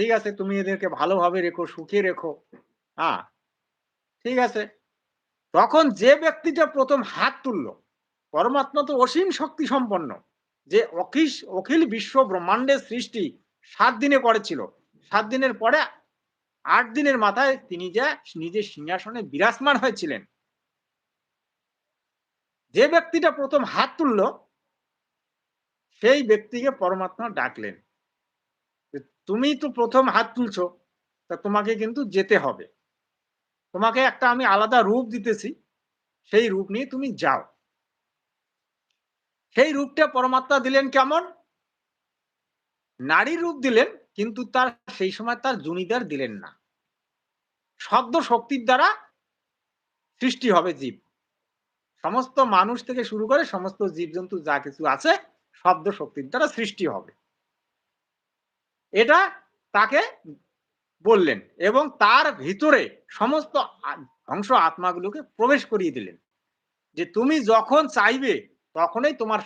ঠিক আছে তুমি এদেরকে ভালোভাবে রেখো, সুখে রেখো। হ্যাঁ, ঠিক আছে। তখন যে ব্যক্তিটা ১ম হাত তুলল, পরমাত্মা তো অসীম শক্তি সম্পন্ন। যে অখিস অখিল বিশ্ব ব্রহ্মাণ্ডের সৃষ্টি ৭ দিনে করেছিল। ৭ দিনের পরে ৮ দিনের মাথায় তিনি যে নিজের সিংহাসনে বিরাজমান হয়েছিলেন। যে ব্যক্তিটা প্রথম হাত তুলল সেই ব্যক্তিকে পরমাত্মা ডাকলেন। তুমি তো ১ম হাত তুলছো, তা তোমাকে কিন্তু যেতে হবে। তোমাকে একটা আমি আলাদা রূপ দিতেছি। সেই রূপ নিয়ে তুমি যাও। সেই রূপটা পরমাত্মা দিলেন কেমন? নারী রূপ দিলেন, কিন্তু তার সেই সময় তার জুনিদার দিলেন না। শব্দ শক্তির দ্বারা সৃষ্টি হবে জীব। সমস্ত মানুষ থেকে শুরু করে সমস্ত জীবজন্তু যা কিছু আছে, শব্দ শক্তির দ্বারা সৃষ্টি হবে। এটা তাকে বললেন এবং তার ভিতরে সমস্ত ধ্বংস আত্মাগুলোকে প্রবেশ করিয়ে দিলেন। যে তুমি যখন চাইবে তখনই তোমার